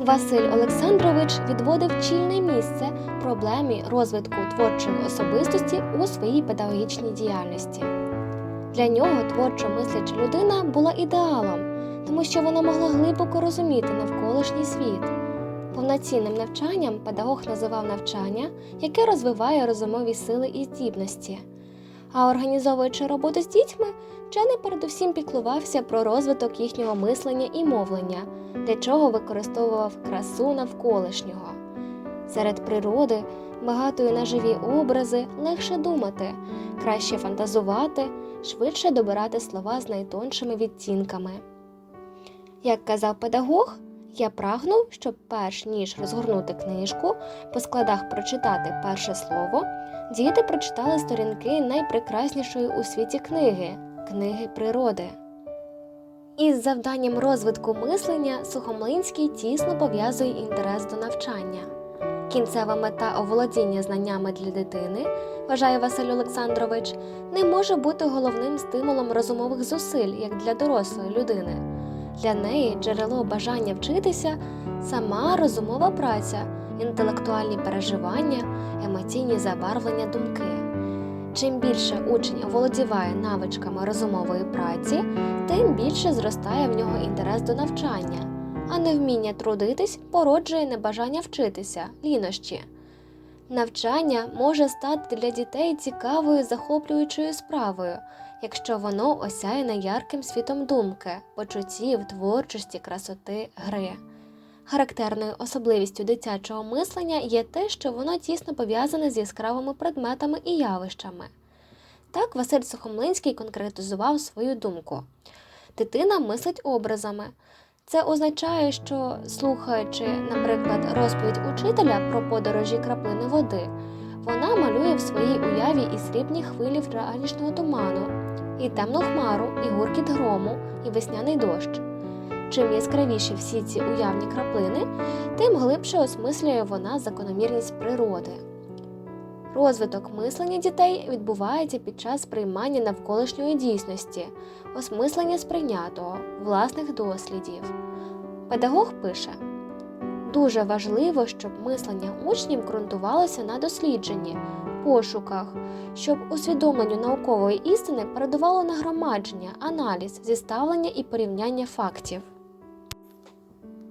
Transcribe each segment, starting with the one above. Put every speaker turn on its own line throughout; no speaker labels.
Василь Олександрович відводив чільне місце проблемі розвитку творчої особистості у своїй педагогічній діяльності. Для нього творчо мисляча людина була ідеалом, тому що вона могла глибоко розуміти навколишній світ. Повноцінним навчанням педагог називав навчання, яке розвиває розумові сили і здібності. А організовуючи роботу з дітьми, вчений передусім піклувався про розвиток їхнього мислення і мовлення, для чого використовував красу навколишнього. Серед природи, багатої на живі образи, легше думати, краще фантазувати, швидше добирати слова з найтоншими відтінками. Як казав педагог, я прагнув, щоб перш ніж розгорнути книжку, по складах прочитати перше слово, діти прочитали сторінки найпрекраснішої у світі книги книги природи. Із завданням розвитку мислення Сухомлинський тісно пов'язує інтерес до навчання. Кінцева мета оволодіння знаннями для дитини, вважає Василь Олександрович, не може бути головним стимулом розумових зусиль як для дорослої людини. Для неї джерело бажання вчитися сама розумова праця, інтелектуальні переживання, емоційні забарвлення думки. Чим більше учень оволодіває навичками розумової праці, тим більше зростає в нього інтерес до навчання, а невміння трудитись породжує небажання вчитися, лінощі. Навчання може стати для дітей цікавою захоплюючою справою, якщо воно осяяне ярким світом думки, почуттів, творчості, красоти, гри. Характерною особливістю дитячого мислення є те, що воно тісно пов'язане з яскравими предметами і явищами. Так Василь Сухомлинський конкретизував свою думку. Дитина мислить образами. Це означає, що, слухаючи, наприклад, розповідь учителя про подорожі краплини води, вона малює в своїй уяві і срібні хвилі вранішнього туману, і темну хмару, і гуркіт грому, і весняний дощ. Чим яскравіші всі ці уявні краплини, тим глибше осмислює вона закономірність природи. Розвиток мислення дітей відбувається під час приймання навколишньої дійсності, осмислення сприйнятого, власних дослідів. Педагог пише: дуже важливо, щоб мислення учнів ґрунтувалося на дослідженні, пошуках, щоб усвідомленню наукової істини передувало нагромадження, аналіз, зіставлення і порівняння фактів.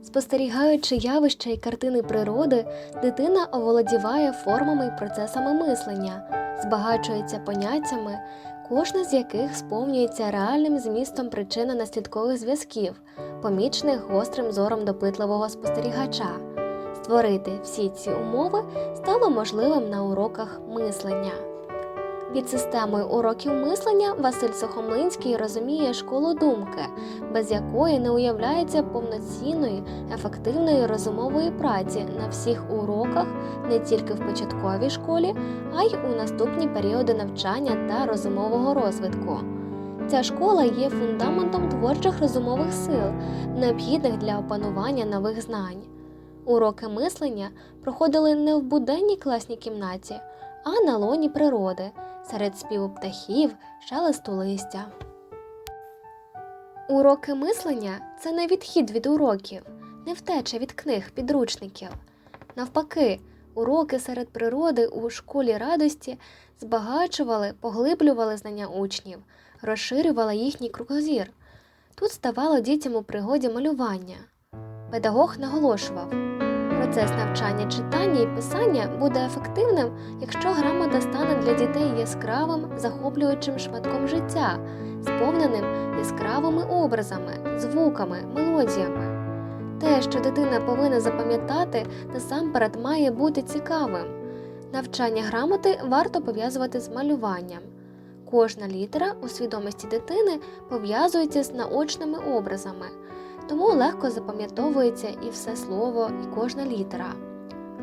Спостерігаючи явища і картини природи, дитина оволодіває формами і процесами мислення, збагачується поняттями, кожне з яких сповнюється реальним змістом причинно-наслідкових зв'язків, помічених гострим зором допитливого спостерігача. Створити всі ці умови стало можливим на уроках мислення. Під системою уроків мислення Василь Сухомлинський розуміє школу думки, без якої не уявляється повноцінної, ефективної розумової праці на всіх уроках не тільки в початковій школі, а й у наступні періоди навчання та розумового розвитку. Ця школа є фундаментом творчих розумових сил, необхідних для опанування нових знань. Уроки мислення проходили не в буденній класній кімнаті, а на лоні природи, серед співу птахів, шелесту листя. Уроки мислення це не відхід від уроків, не втеча від книг, підручників. Навпаки, уроки серед природи у школі радості збагачували, поглиблювали знання учнів, розширювали їхній кругозір. Тут ставало дітям у пригоді малювання. Педагог наголошував. Процес навчання читання і писання буде ефективним, якщо грамота стане для дітей яскравим, захоплюючим шматком життя, сповненим яскравими образами, звуками, мелодіями. Те, що дитина повинна запам'ятати, насамперед має бути цікавим. Навчання грамоти варто пов'язувати з малюванням. Кожна літера у свідомості дитини пов'язується з наочними образами тому легко запам'ятовується і все слово, і кожна літера.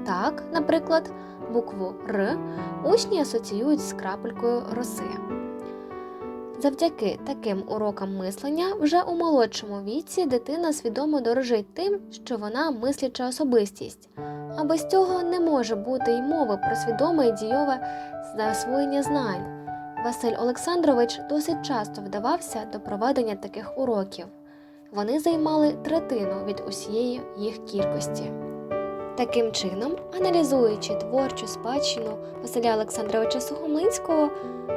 Так, наприклад, букву Р учні асоціюють з крапелькою роси. Завдяки таким урокам мислення вже у молодшому віці дитина свідомо дорожить тим, що вона мисляча особистість, а без цього не може бути й мови про свідоме і дійове засвоєння знань. Василь Олександрович досить часто вдавався до проведення таких уроків. Вони займали третину від усієї їх кількості. Таким чином, аналізуючи творчу спадщину Василя Олександровича Сухомлинського,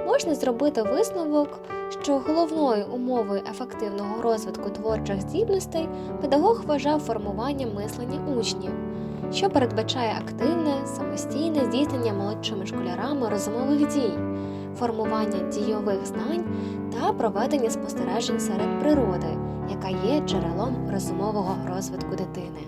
можна зробити висновок, що головною умовою ефективного розвитку творчих здібностей педагог вважав формування мислення учнів, що передбачає активне, самостійне здійснення молодшими школярами розумових дій, формування дійових знань та проведення спостережень серед природи, яка є джерелом розумового розвитку дитини.